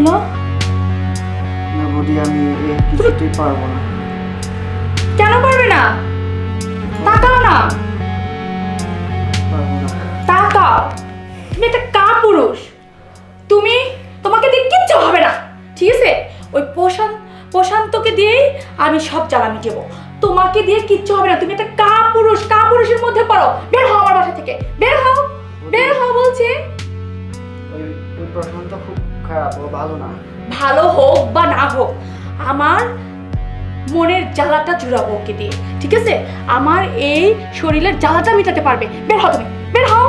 হলো না বৌদি আমি কিছুতেই পারব না। কেন পারবে না? তাকাও না। তাকাও। তুমি একটা কা পুরুষ? তুমি তোমাকে দিয়ে কিচ্ছু হবে না। ঠিক আছে? ওই প্রশান্ত প্রশান্তকে দিয়েই আমি সব জ্বালা মিটেবো তোমাকে দিয়ে কিচ্ছু হবে না। তুমি একটা কা পুরুষ? কা পুরুষের মধ্যে পড়ো। বের হও আমার বাসা থেকে। বের হও। বের হও বলছি। ওই প্রশ্নটা খুব খারাপ ও ভালো না। ভালো হোক বা না হোক, আমার মনের জ্বালাটা জুড়াবো ওকে দিয়ে, ঠিক আছে? আমার এই শরীরের জ্বালাটা মেটাতে পারবে। বের হও বের হও।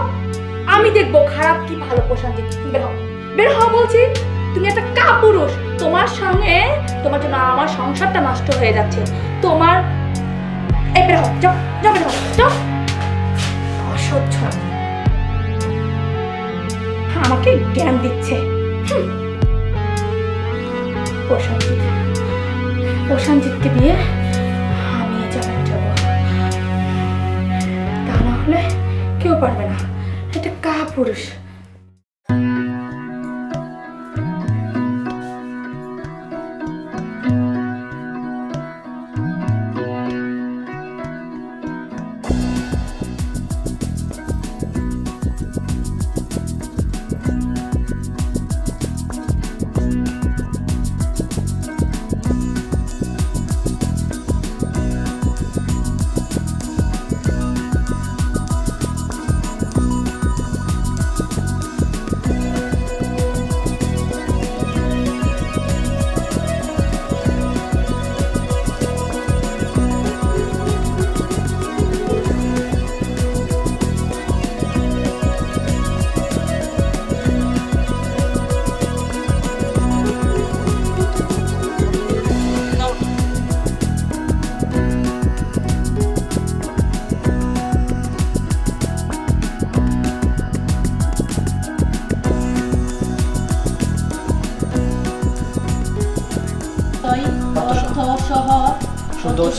আমি দেখব খারাপ কি, ভালো প্রশান্তি বের হও। বের হও বলছি, তুমি একটা কাপুরুষ। তোমার সঙ্গে, তোমার জন্য আমার সংসারটা নষ্ট হয়ে যাচ্ছে। তোমার, এই বের হও যাও, বের হও, যাও। অসহ্য। আমাকে জ্ঞান দিচ্ছে। হুম। প্রশান্তিত প্রশান্তিতকে দিয়ে আমি এই যাব। তা না হলে কেউ পারবে না। এটা কা পুরুষ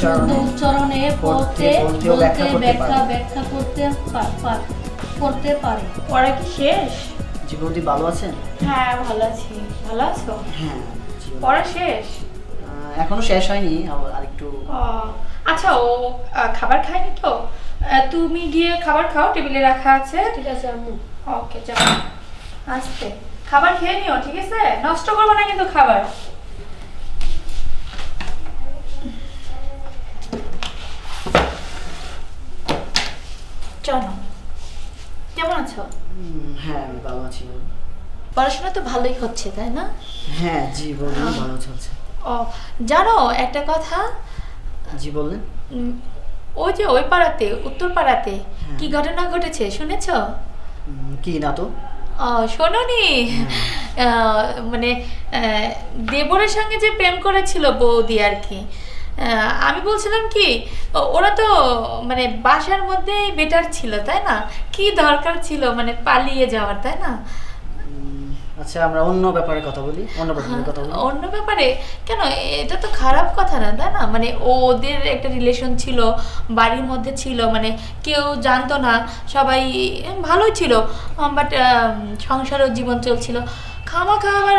উচ্চারণে উচ্চারণে পড়তে, বলতে ব্যাখ্যা ব্যাখ্যা ব্যাখ্যা করতে করতে পারে। পড়া কি শেষ? ভালো আছেন হ্যাঁ ভালো আছি। ভালো আছো? হ্যাঁ পড়া শেষ? আহ, এখনও শেষ হয়নি আরেকটু আচ্ছা ও খাবার খায়নি তো? তুমি গিয়ে খাবার খাও টেবিলে রাখা আছে। ঠিক আছে আম্মু। ওকে যাও। আসতে। খাবার খেয়ে নিও ঠিক আছে? নষ্ট করব না কিন্তু খাবার। চলো। কেমন আছো? হ্যাঁ আমি ভালো আছি পড়াশোনা তো ভালোই হচ্ছে তাই না? হ্যাঁ জি বৌদি ভালো চলছে। ও জানো একটা কথা। জি বললেন ওই যে ওই পাড়াতে উত্তর পাড়াতে হ্যাঁ। কি ঘটনা ঘটেছে শুনেছো? কি না তো? শোনোনি? আহ, মানে দেবরের সঙ্গে যে প্রেম করেছিল বৌদি আর কি আমি বলছিলাম কি ওরা তো মানে বাসার মধ্যেই বেটার ছিল তাই না? কি দরকার ছিল মানে পালিয়ে যাওয়ার তাই না? আচ্ছা আমরা অন্য ব্যাপারে কথা বলি অন্য ব্যাপারে কথা বলি। অন্য ব্যাপারে? কেন এটা তো খারাপ কথা না তাই না? মানে ওদের একটা রিলেশন ছিল বাড়ির মধ্যে ছিল মানে কেউ জানতো না সবাই ভালোই ছিল বাট সংসারও জীবন চলছিল। খামাখা আবার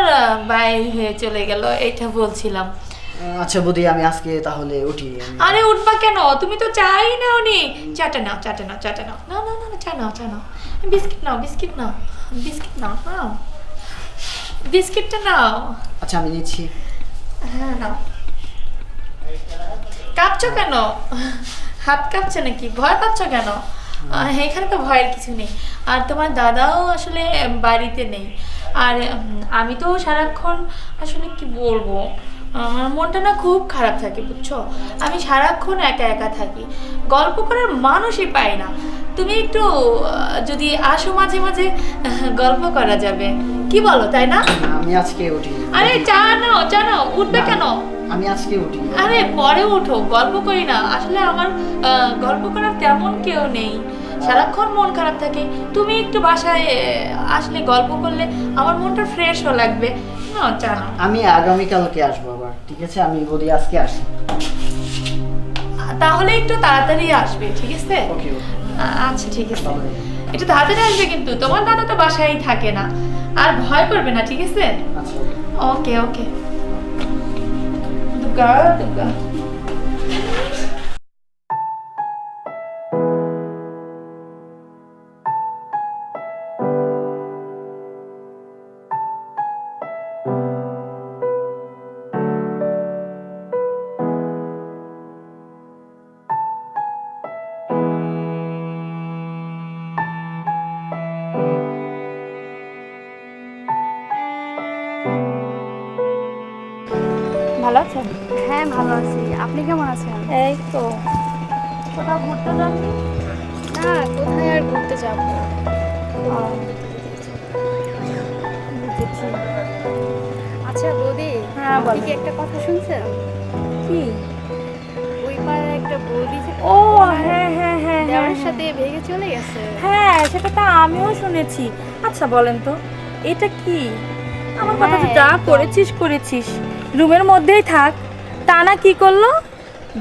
বাইর হয়ে চলে গেল এটা বলছিলাম। আচ্ছা বৌদি আমি আজকে তাহলে উঠি আরে উঠবা কেন? তুমি তো চাই নি চাটা নাও চাটা নাও চাটা নাও। না না না না, চা নাও চা নাও। বিস্কিট নাও বিস্কিট নাও। বিস্কিট নাও নাও। বিস্কিটটা নাও। আচ্ছা আমি নিচ্ছি। হ্যাঁ নাও। কাঁপছো কেন? হাত কাঁপছে নাকি? ভয় পাচ্ছ কেন? এখানে তো ভয়ের কিছু নেই। আর তোমার দাদাও আসলে বাড়িতে নেই। আর আমি তো সারাক্ষণ আসলে কি বলব? আমার মনটা না খুব খারাপ থাকে বুঝছ? আমি সারাক্ষণ একা একা থাকি। গল্প করার মানুষই পাই না। তুমি একটু যদি আসো মাঝে মাঝে গল্প করা যাবে। কি বলো তাই না? আমি আজকে উঠি। আরে চা নাও চা নাও। উঠবে কেন? আমি আজকে উঠি। আরে পরে ওঠো গল্প করি না। আসলে আমার গল্প করার তেমন কেউ নেই। সারাক্ষণ মন খারাপ থাকে। তুমি একটু বাসায় আসলে গল্প করলে আমার মনটা ফ্রেশও লাগবে। আমি আগামীকালকে আসব আবার ঠিক আছে? আমি বলি আজকে আসি। তাহলে একটু তাড়াতাড়ি আসবে ঠিক আছে? আচ্ছা ঠিক আছে। একটু তাড়াতাড়ি আসবে কিন্তু তোমার দাদা তো বাসায় থাকে না। আর ভয় করবে না ঠিক আছে? আচ্ছা ওকে। ওকে দুগা দুর্গা। কেমন আছেন? এই তো। কোথাও ঘুরতে যাননি না কোথায় আর ঘুরতে যাব? বুঝেছি। আচ্ছা বৌদি হ্যাঁ, আপনি কি একটা কথা শুনছেন? কি? ওই পাড়ার একটা বৌদি ও হ্যাঁ হ্যাঁ হ্যাঁ দেওয়ার সাথে ভেগে চলে গেছে। হ্যাঁ সেটা তো আমিও শুনেছি। আচ্ছা বলেন তো এটা কি? আমার কথা হ্যাঁ, যা করেছিস করেছিস। রুমের মধ্যেই থাক। তা না কি করল?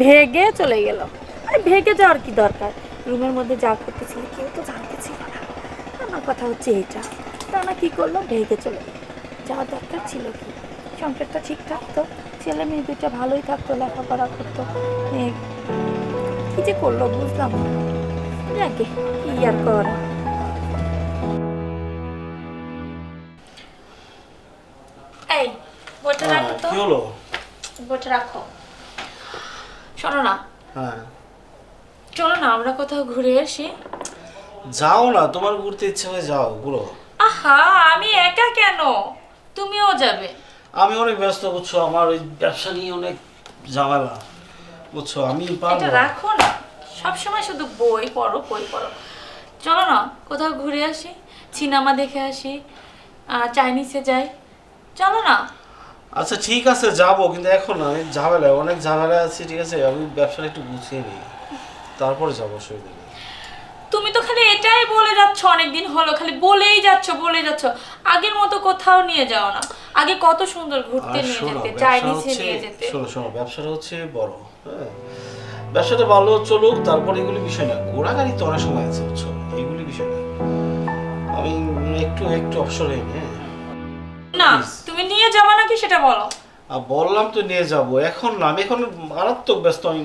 ভেগে চলে গেল। আরে ভেগে যাওয়ার কি দরকার? রুমের মধ্যে যা করতেছিল কেউ তো জানতে ছিল না। আমার কথা হচ্ছে এইটা টানা কি করল? ভেগে চলে গেল। যাওয়ার দরকার ছিল কি? সংসারটা ঠিক থাকতো ছেলে মেয়ে দুইটা ভালোই থাকতো লেখাপড়া করতো। এ, কি যে করল বুঝলাম না। যাকে কি আর করা? এই বইটা হ্যাঁ, রাখো তো? কি হলো? বইটা রাখো। শোনো না। হ্যাঁ। চলো না আমরা কোথাও ঘুরে আসি। যাও না তোমার ঘুরতে ইচ্ছে হয় যাও ঘুরো। আহা আমি একা কেন? তুমিও যাবে। আমি অনেক ব্যস্ত বুঝছ? আমার ওই ব্যবসা নিয়ে অনেক ঝামেলা বুঝছ? আমি পারব এটা রাখো না। সবসময় শুধু বই পড়ো বই পড়ো। চলো না কোথাও ঘুরে আসি সিনেমা দেখে আসি চাইনিজে যাই। চলো না। আচ্ছা ঠিক আছে যাব কিন্তু এখন আমি ঝামেলায় অনেক ঝামেলা আছি ঠিক আছে? আমি ব্যবসাটা একটু গুছিয়ে নিই। তারপরে যাব অসুবিধা নেই। তুমি তো খালি এটাই বলে যাচ্ছ অনেকদিন হলো খালি বলেই যাচ্ছ বলে যাচ্ছ। আগের মতো কোথাও নিয়ে যাও না। আগে কত সুন্দর ঘুরতে নিয়ে শোনো যেতে চাইনিজে নিয়ে যেতে। শোনো শোনো ব্যবসাটা হচ্ছে বড় হ্যাঁ? ব্যবসাটা ভালো চলুক তারপর এগুলি বিষয় না। ঘোরাগাড়ি তো অনেক সময় আছে বুঝছ? এগুলি বিষয় না। আমি একটু একটু অবসর হই হ্যাঁ? না তুমি নিয়ে যাবে নাকি সেটা বলো। বললাম তো নিয়ে যাব এখন না আমি এখন মারাত্মক ব্যস্ত আমি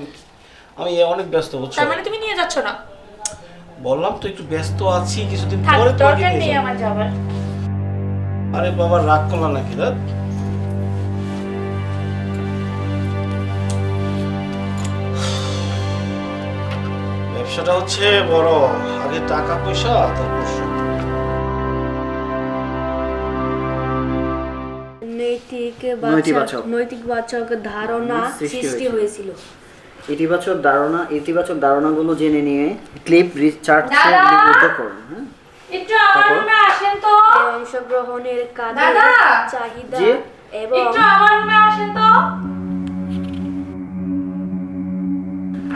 আমি অনেক ব্যস্ত বুঝছ? তার মানে তুমি নিয়ে যাচ্ছ না? বললাম তো একটু ব্যস্ত আছি কিছুদিন পরে দরকার নিয়ে আমার যাবার। আরে বাবা রাগ করলাম নাকি রাত ব্যবসাটা হচ্ছে বড় আগে টাকা পয়সা তারপর নৈতিক নৈতিবাচক। নৈতিকবাচক ধারণা সৃষ্টি হয়েছিল। ইতিবাচক ধারণা ইতিবাচক ধারণাগুলো জেনে নিয়ে ক্লিপ রিচার্জ দাদা! লিপিবদ্ধ করুন হ্যাঁ? একটু আমার রুমে আসেন তো। অংশগ্রহণের কাজে চাহিদা এবং একটু আমার রুমে আসেন তো।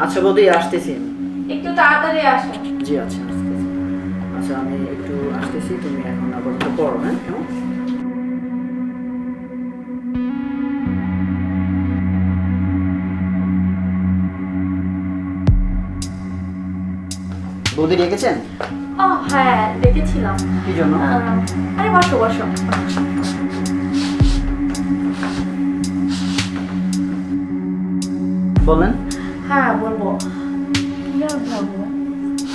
আচ্ছা বৌদি আসতেছি। একটু তাড়াতাড়ি আসেন। জি আচ্ছা আচ্ছা আমি একটু আসতেছি তুমি এখন আপাতত পড়ো হ্যাঁ? কেমন বৌদি রেখেছেন ও হ্যাঁ দেখেছিলাম কি জন্য? আরে বসো বসো। বলেন। হ্যাঁ বলব।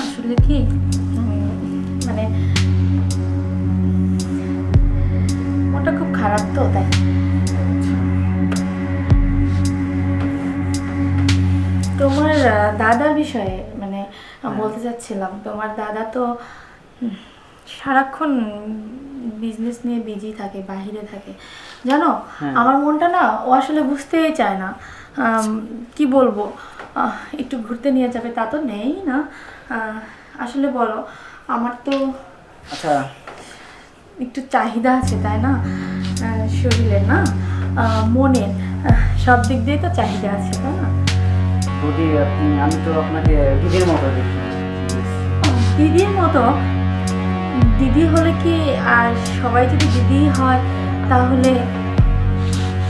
আসলে কি? মানে ওটা খুব খারাপ তো তাই। তোমার দাদার বিষয়ে বলতে চাচ্ছিলাম তোমার দাদা তো সারাক্ষণ বিজনেস নিয়ে বিজি থাকে বাহিরে থাকে। জানো হ্যাঁ। আমার মনটা না ও আসলে বুঝতেই চায় না। কি বলব? একটু ঘুরতে নিয়ে যাবে তা তো নেই না। আসলে বলো আমার তো আচ্ছা। একটু চাহিদা আছে তাই না? শরীরের না? মনের সব দিক দিয়ে তো চাহিদা আছে তাই না? বৌদি আপনি আমি তো আপনাকে দিদির মতো দেখি। দিদির মতো? দিদি হলে কি আর সবাই যদি দিদি হয় তাহলে?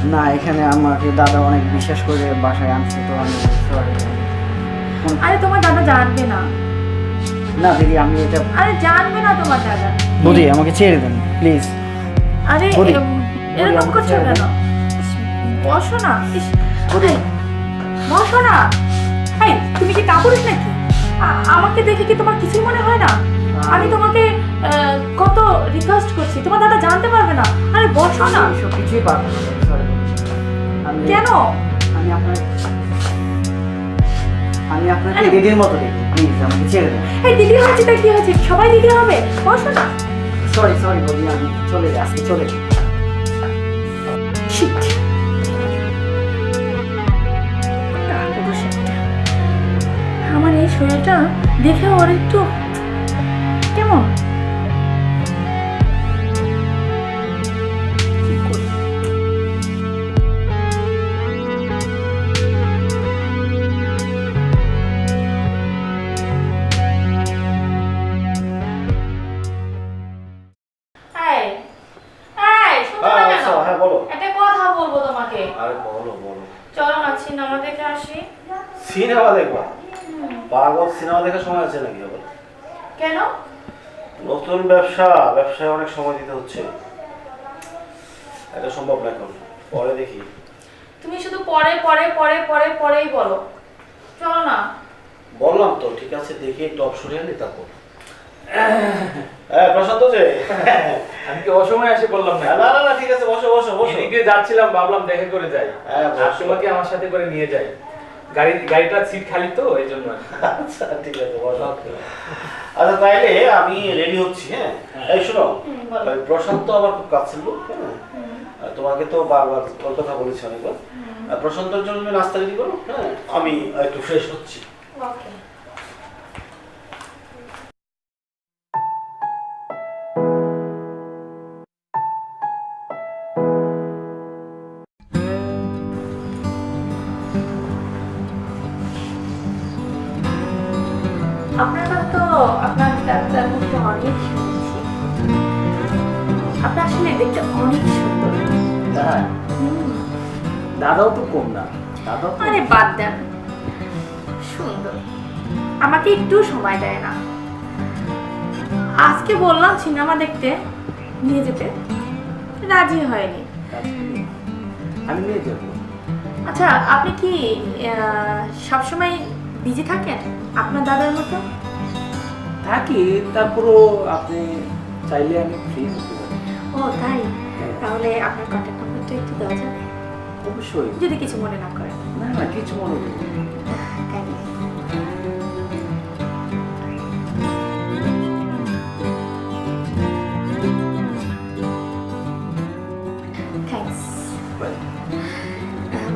না এখানে আমাকে দাদা অনেক বিশ্বাস করে বাসায় আনছে তো আমি। কোন- আরে তোমার দাদা জানবে না। না দিদি আমি এটা আরে জানবে না তোমার দাদা। বৌদি আমাকে ছেড়ে দেন প্লিজ। আরে এরকম করছ কেন? বসো না ইস, বলি। এই, বসো না এই তুমি কি কাপুরুষ নাকি? আমাকে দেখে কি তোমার কিছুই মনে হয় না? আমি তোমাকে কত রিকোয়েস্ট করছি। তোমার দাদা জানতে পারবে না। আরে বসো না সব কিছুই পারব না কেন? আমি আপনার আমি আপনাকে দিদির মতো দেখি প্লিজ আমাকে ছেড়ে দেন এই দিদি হচ্ছে কি হয়েছে? সবাই দিদি হবে। বসো না সরি সরি বলি আমি চলে যাই আজকে চলে যাই। আমার এই শরীরটা দেখে ওর একটু ব্যবসা ব্যবসায় অনেক সময় দিতে হচ্ছে। এটা সম্ভব না এখন। পরে দেখি। তুমি শুধু পরে পরে পরে পরে পরেই বলো। চলো না। বললাম তো ঠিক আছে দেখি একটু অপসরে আনি তারপর। হ্যাঁ প্রশান্ত যে। আমি কি অসময়ে এসে বললাম না না না না ঠিক আছে বসো বসো বসো। এদিকে যাচ্ছিলাম ভাবলাম দেখা করে যাই। হ্যাঁ। তোমাকে আমার সাথে করে নিয়ে যাই। গাড়ি গাড়িটা সিট খালি তো এই জন্য আচ্ছা ঠিক আছে আচ্ছা তাইলে আমি রেডি হচ্ছি হ্যাঁ? এই শোনো প্রশান্ত তো প্রশান্ত আমার খুব কাছ ছিল হ্যাঁ? তোমাকে তো বারবার ওর কথা বলেছি অনেকবার। প্রশান্তর জন্য নাস্তা রেডি করো হ্যাঁ? আমি একটু ফ্রেশ হচ্ছি। ওকে দেখতে অনেক সুন্দর। তাই? দাদাও তো কম না। দাদাও আরে বাদ দেন। সুন্দর। আমাকে একটু সময় দেয় না। আজকে বললাম সিনেমা দেখতে নিয়ে যেতে। রাজি হয়নি। আমি নিয়ে যাব। আচ্ছা আপনি কি সবসময় বিজি থাকেন আপনার দাদার মতো? থাকি তারপরও আপনি চাইলে আমি ফ্রি হতে ও তাই? তাহলে আপনার কন্ট্যাক্ট নাম্বারটা একটু দেওয়া যাবে অবশ্যই। যদি কিছু মনে না করেন। না না কিছু মনে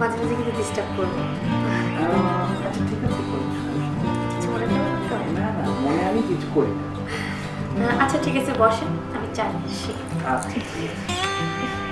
মাঝে মাঝে কিন্তু ডিস্টার্ব করব। আচ্ছা ঠিক আছে। কিছু মনে না না মনে আমি কিছু করি না। আচ্ছা ঠিক আছে বসেন। আমি চা নিয়ে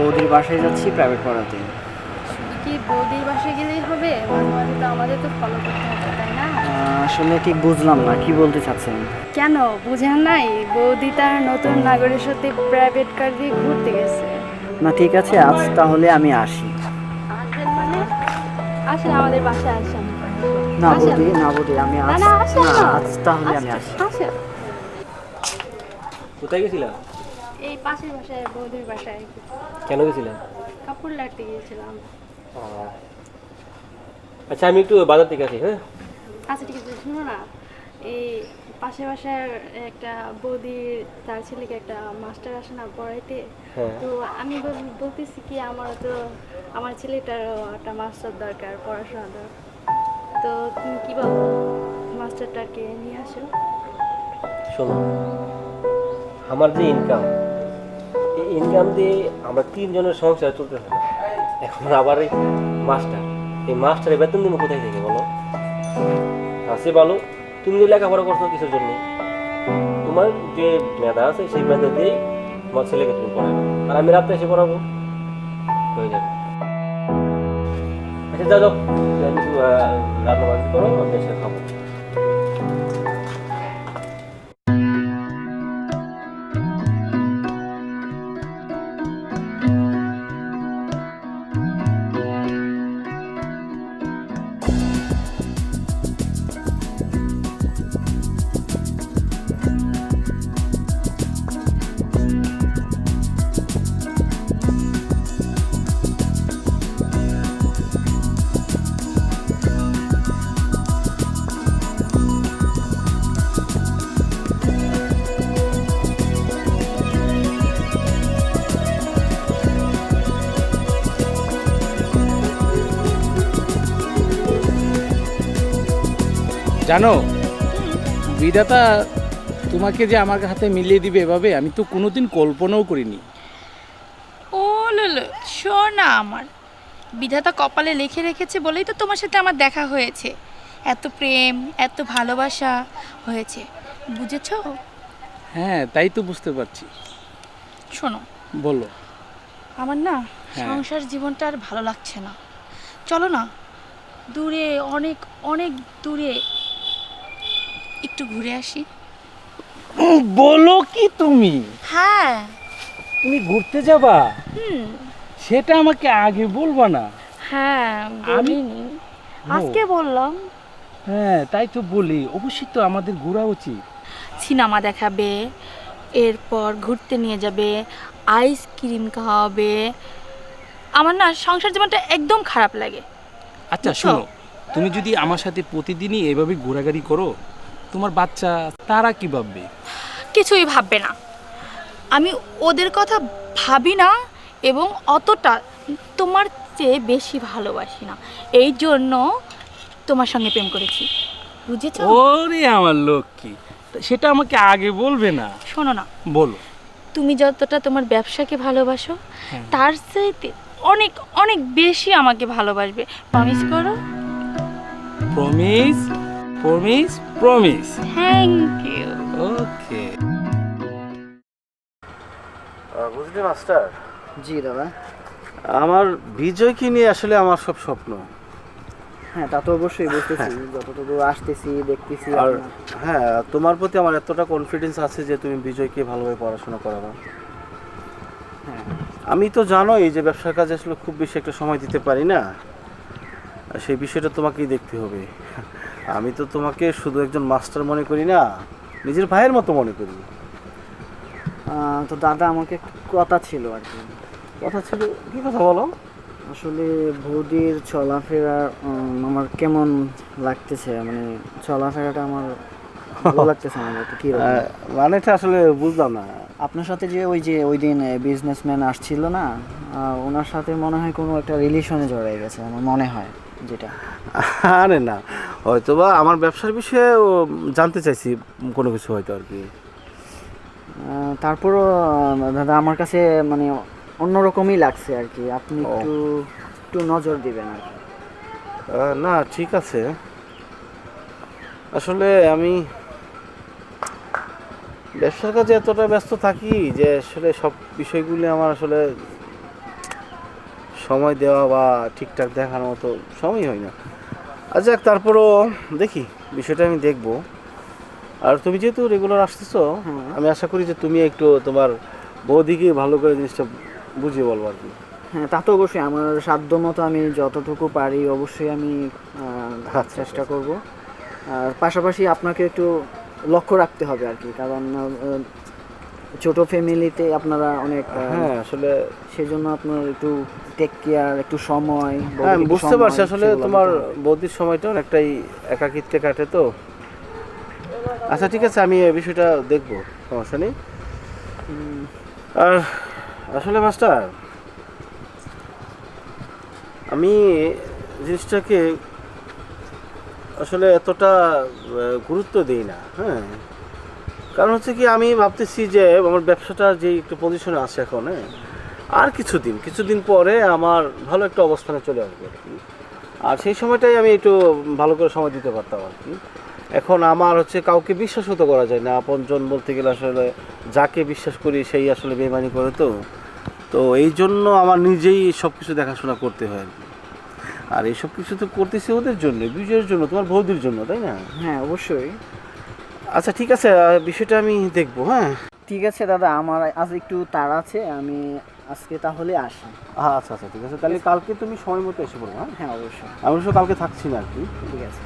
বৌদির বাসায় যাচ্ছি প্রাইভেট পড়াতে। কি বৌদির বাসায় গেলেই হবে? মাঝে মাঝে তো আমাদের তো ফলো করতে হবে তাই না? আসলে ঠিক বুঝলাম না কি বলতে চাচ্ছেন? কেন? বুঝেন নাই? বৌদি তার নতুন নাগরের সাথে প্রাইভেট কার দিয়ে ঘুরতে গেছে। না ঠিক আছে আজ তাহলে আমি আসি। আসবেন মানে? আসেন আমাদের বাসায় আসেন। না। বৌদি না বৌদি আমি আজ না। আজ তাহলে আমি আসি। কোথায় গেছিলাম? পাশের বাসায় বৌদির বাসায় কেন গেছিলাম কাপড় লাগতে গিয়েছিলাম। আচ্ছা আমি একটু বাজার থেকে আসি হ্যাঁ? আচ্ছা ঠিক আছে শুনো না। এই পাশের বাসার একটা বৌদির তার ছেলেকে একটা মাস্টার আসে না পড়াইতে। হ্যাঁ। তো আমি বল- বলতেছি কি আমারও তো আমার ছেলেটারও একটা মাস্টার দরকার পড়াশোনা দরকার। তো তুমি কি বলো মাস্টারটাকে নিয়ে আসো? শোনো আমার যে ইনকাম এই ইনকাম দিয়ে আমরা তিনজনের সংসার চলতে না এখন আবার এই মাস্টার। এই মাস্টারের বেতন দিব কোথায় থেকে বলো? আছে বলো, তুমি যে লেখাপড়া করছ কিছুর জন্য। তোমার যে মেধা আছে, সেই মেধা দিয়েই তোমার ছেলেকে তুমি পড়াবে। আর আমি রাত্রে এসে পড়াবো। হয়ে যাবে। আচ্ছা একটু রান্না বান্না করো, আমি এসে খাব। জানো বিধাতা তোমাকে যে আমার হাতে মিলিয়ে দিবে এভাবে আমি তো কোনোদিন কল্পনাও করিনি। ও লুলু শোন না আমার। বিধাতা কপালে লিখে রেখেছে বলেই তো তোমার সাথে আমার দেখা হয়েছে। এত প্রেম এত ভালোবাসা হয়েছে বুঝেছ? হ্যাঁ তাই তো বুঝতে পারছি। শোনো। বলো। আমার না হ্যাঁ। সংসার জীবনটা আর ভালো লাগছে না। চলো না দূরে অনেক অনেক দূরে একটু ঘুরে আসি। বলো কি তুমি? হ্যাঁ। তুমি ঘুরতে যাবা? হুম। সেটা আমাকে আগে বলবা না। হ্যাঁ বলিনি। আজকে বললাম। হ্যাঁ তাই তো বলি। অবশ্যই তো আমাদের ঘোরা উচিত। সিনেমা দেখাবে এরপর ঘুরতে নিয়ে যাবে আইসক্রিম খাওয়াবে। আমার না সংসার জীবনটা একদম খারাপ লাগে। আচ্ছা? শোনো। তুমি যদি আমার সাথে প্রতিদিনই এভাবে ঘোরাঘুরি করো তোমার বাচ্চা তারা কি ভাববে? কিছুই ভাববে না। আমি ওদের কথা ভাবি না এবং অতটা তোমার চেয়ে বেশি ভালোবাসি না। এই জন্য তোমার সঙ্গে প্রেম করেছি। বুঝেছ? ওরে আমার লক্ষ্মী সেটা আমাকে আগে বলবে না। শোনো না। বলো। তুমি যতটা তোমার ব্যবসাকে ভালোবাসো হ্যাঁ। তার চাইতে অনেক অনেক বেশি আমাকে ভালোবাসবে। প্রমিস করো। Promise promise promise thank you okay বুঝলি মাস্টার? জি দাদা। আমার বিজয়কে নিয়ে আসলে আমার সব স্বপ্ন। হ্যাঁ তা তো অবশ্যই বুঝতেছি। যতটুকু আসতেছি দেখতেছি আর হ্যাঁ তোমার প্রতি আমার এতটা কনফিডেন্স আছে যে তুমি বিজয়কে ভালোভাবে পড়াশোনা করাবা। হ্যাঁ। আমি তো জানোই যে ব্যবসার কাজে আসলে খুব বেশি একটা সময় দিতে পারি না। সেই বিষয়টা তোমাকেই দেখতে হবে। আমি তো তোমাকে শুধু একজন মাস্টার মনে করি না নিজের ভাইয়ের মতো মনে করি। তো দাদা আমাকে একটা কথা ছিল আর কি। কথা ছিল? কি কথা বলো? আসলে বৌদির চলাফেরা আমার কেমন লাগতেছে? মানে চলাফেরাটা আমার ভালো লাগতেছে একটু কি মানেটা আসলে বুঝলাম না। আপনার সাথে যে ওই যে ওই দিন বিজনেসম্যান আসছিল না ওনার সাথে মনে হয় কোনো একটা রিলেশনে জড়াই গেছে আমার মনে হয় যেটা। আরে না হয়তো বা আমার ব্যবসার বিষয়ে জানতে চাইছি কোনো কিছু হয়তো আর কি। তারপরও দাদা আমার কাছে মানে অন্যরকমই লাগছে আর কি। আপনি একটু একটু নজর দিবেন আর কি। না ঠিক আছে। আসলে আমি ব্যবসার কাজে এতটা ব্যস্ত থাকি যে আসলে সব বিষয়গুলি আমার আসলে সময় দেওয়া বা ঠিকঠাক দেখার মতো সময় হয় না। আচ্ছা তারপরও দেখি বিষয়টা আমি দেখব। আর তুমি যেহেতু রেগুলার আসতেছো আমি আশা করি যে তুমি একটু তোমার বৌদিকে ভালো করে জিনিসটা বুঝিয়ে বলব আর কি। হ্যাঁ তা তো অবশ্যই। আমার সাধ্য মতো আমি যতটুকু পারি অবশ্যই আমি আহ, চেষ্টা করব। আর পাশাপাশি আপনাকে একটু লক্ষ্য রাখতে হবে আর কি। কারণ ছোট ফ্যামিলিতে আপনারা অনেক হ্যাঁ আসলে সেই জন্য আপনার একটু টেক কেয়ার একটু সময় হ্যাঁ বুঝতে পারছি। আসলে তোমার বৌদির সময়টা অনেকটাই একাকিত্বে কাটে তো। আচ্ছা ঠিক আছে আমি এই বিষয়টা দেখব সমস্যা নেই। আর আসলে মাস্টার আমি জিনিসটাকে আসলে এতটা গুরুত্ব দিই না হ্যাঁ। কারণ হচ্ছে কি, আমি ভাবতেছি যে আমার ব্যবসাটা যে একটু পজিশনে আছে এখন হ্যাঁ আর কিছুদিন কিছুদিন পরে আমার ভালো একটা অবস্থানে চলে আসবে আর কি। আর সেই সময়টাই আমি একটু ভালো করে সময় দিতে পারতাম আর কি। এখন আমার হচ্ছে কাউকে বিশ্বাসও করা যায় না। আপনজন বলতে গেলে আসলে যাকে বিশ্বাস করি সেই আসলে বেমানি করে তো। তো এই জন্য আমার নিজেই সব কিছু দেখাশোনা করতে হয় আর কি। আর এইসব কিছু তো করতেছি ওদের জন্য বিজয়ের জন্য, তোমার বৌদির জন্য, তাই না? হ্যাঁ অবশ্যই। আচ্ছা ঠিক আছে বিষয়টা আমি দেখব হ্যাঁ। ঠিক আছে দাদা আমার আজ একটু তাড়া আছে আমি আজকে তাহলে আসি। আচ্ছা আচ্ছা ঠিক আছে। তাহলে কালকে তুমি সময় মতো এসে পড়ো হ্যাঁ? হ্যাঁ অবশ্যই। আমি অবশ্য কালকে থাকছি না আর কি। ঠিক আছে।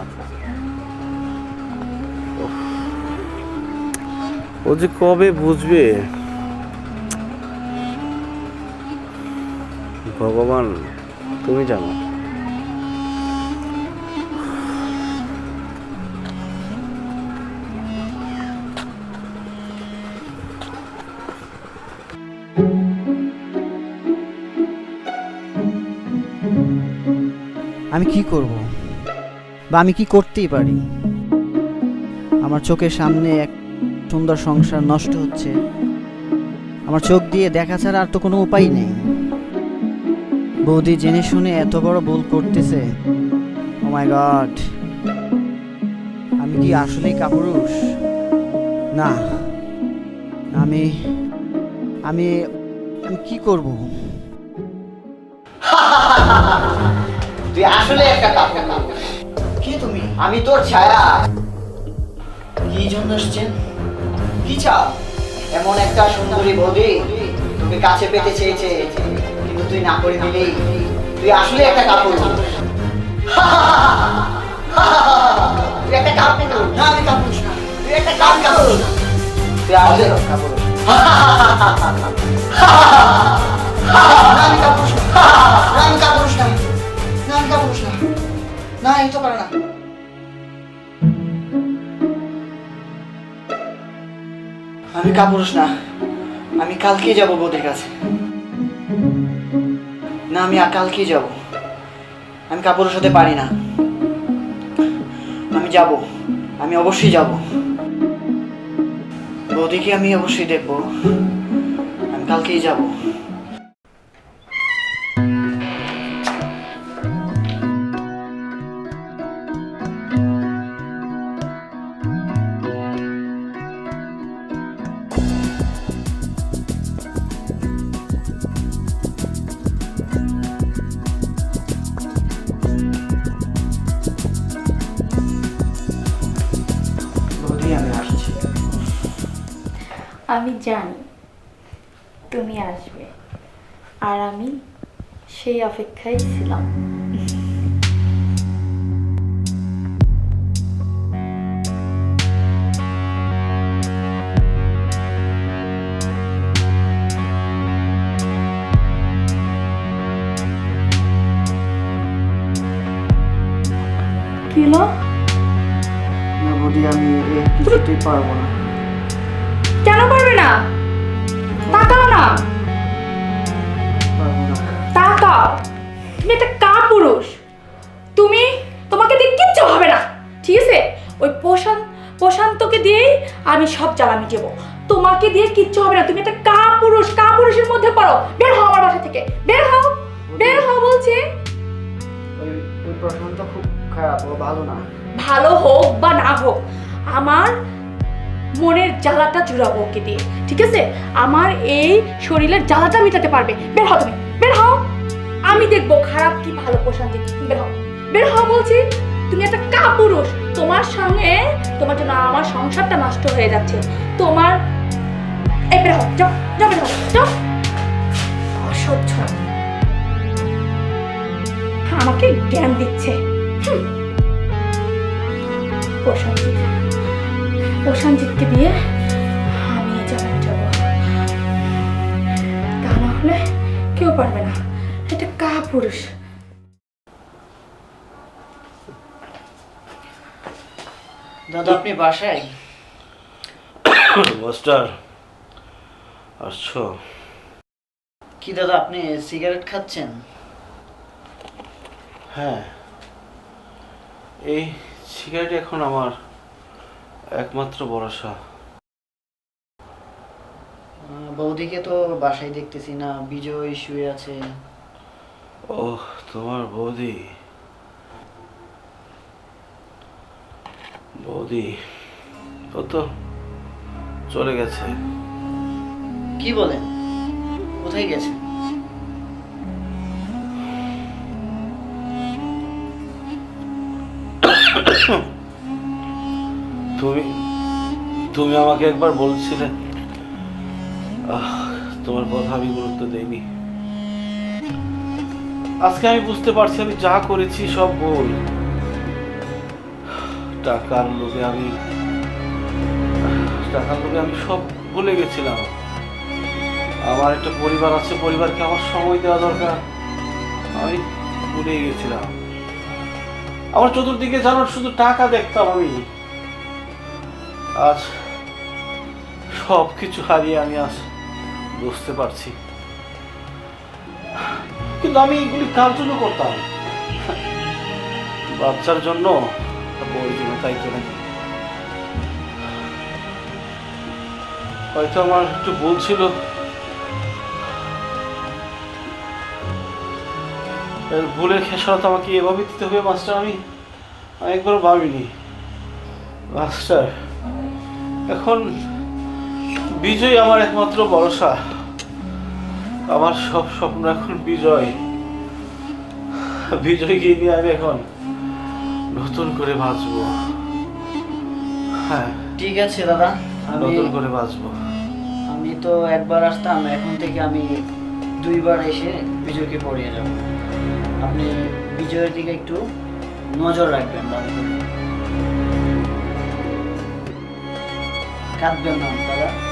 আচ্ছা। ও যে কবে বুঝবে? ভগবান তুমি জানো। আমি কি করব? বা আমি কি করতেই পারি? আমার চোখের সামনে এক সুন্দর সংসার নষ্ট হচ্ছে। আমার চোখ দিয়ে দেখা ছাড়া আর তো কোনো উপায় নেই। বৌদি জেনে শুনে এত বড় ভুল করতেছে। ও মাই গড আমি কি আসলেই কাপুরুষ? না। আমি আমি আমি কি করব? তুই আসলে একটা কাপড় কি তুমি? আমি তোর ছায়া। কি জন্য এসছেন? কি চাও? এমন একটা সুন্দরী বৌদি তোকে কাছে পেতে চেয়েছে কিন্তু তুই না করে দিলি। তুই আসলে একটা কাপড় তুই একটা কাপড় না আমি কাপড় তুই একটা কাপ কাপড় তুই আসলে কাপড় আমি না। আমি না। তো পারে না। আমি কাপুরুষ না। আমি কালকেই যাব বৌদির কাছে। না, আমি কালকেই যাব। আমি কাপুরুষ হতে পারি না। আমি যাব। আমি অবশ্যই যাব। বৌদিকে আমি অবশ্যই দেখব। আমি কালকেই যাব। আমি জানি তুমি আসবে। আর আমি সেই অপেক্ষায় ছিলাম। কিলো না আমি কিছুতেই পারব না। কেন পারবে না? তাকাও না। তাকাও। তুমি একটা কা পুরুষ? তুমি তোমাকে দিয়ে কিচ্ছু হবে না। ঠিক আছে? ওই প্রশান্ত প্রশান্তকে দিয়েই আমি সব জ্বালা মিটেব তোমাকে দিয়ে কিচ্ছু হবে না। তুমি একটা কা পুরুষ? কা পুরুষের মধ্যে পড়ো। বের হও আমার বাসা থেকে। বের হও। বের হও বলছি। ওই ওই খুব খারাপ। ও ভালো না। ভালো হোক বা না হোক আমার মনের জ্বালাটা জুড়াবো ওকে দিয়ে, ঠিক আছে? আমার এই শরীরের জ্বালাটা মেটাতে পারবে। বের হও তুমি, বের হও। আমি দেখব খারাপ কি ভালো প্রশান্তি বের হও বের হও বলছি। তুমি একটা কাপুরুষ। তোমার সঙ্গে, তোমার জন্য আমার সংসারটা নষ্ট হয়ে যাচ্ছে। তোমার, এই বের হও, যাও বের হও অসহ্য। আমাকে জ্ঞান দিচ্ছে। হুম। প্রশান্তিতকে দিয়ে আমি জায়গায় যাব। তা না হলে কেউ পারবে না। এটা কা পুরুষ দাদা আপনি বাসায়? মাস্টার আসছো? কি দাদা আপনি সিগারেট খাচ্ছেন? হ্যাঁ। এই সিগারেট এখন আমার একমাত্র ভরসা বৌদিকে তো বাসায় দেখতেছি না বিজয় শুয়ে আছে। ও তোমার বৌদি। বৌদি ও তো চলে গেছে। কি বলেন কোথায় গেছে? তুমি তুমি আমাকে একবার বলছিলে তোমার কথা আমি গুরুত্ব দেইনি। আজকে আমি বুঝতে পারছি আমি যা করেছি সব ভুল। টাকার লোভে আমি, টাকার লোভে আমি সব ভুলে গেছিলাম। আমার একটা পরিবার আছে, পরিবারকে আমার সময় দেওয়া দরকার। আমি ভুলে গেছিলাম। আমার চতুর্দিকে জানার শুধু টাকা দেখতাম আমি। আজ সব কিছু হারিয়ে আমি আজ বুঝতে পারছি। কিন্তু আমি এগুলি কার জন্য করতাম? বাচ্চার জন্য তাই তো হয়তো আমার একটু ভুল ছিল। এর ভুলের খেসারত আমাকে এভাবে দিতে হবে, মাস্টার আমি একবারও ভাবিনি। মাস্টার এখন বিজয় আমার একমাত্র ভরসা। আমার সব স্বপ্ন এখন বিজয়। বিজয়কে নিয়ে আমি এখন নতুন করে বাঁচবো। হ্যাঁ। ঠিক আছে দাদা আমি নতুন করে বাঁচবো। আমি তো একবার আসতাম এখন থেকে আমি দুইবার এসে বিজয়কে পড়িয়ে যাব। আপনি বিজয়ের দিকে একটু নজর রাখবেন ভালো করে। কাঁদবেন না দাদা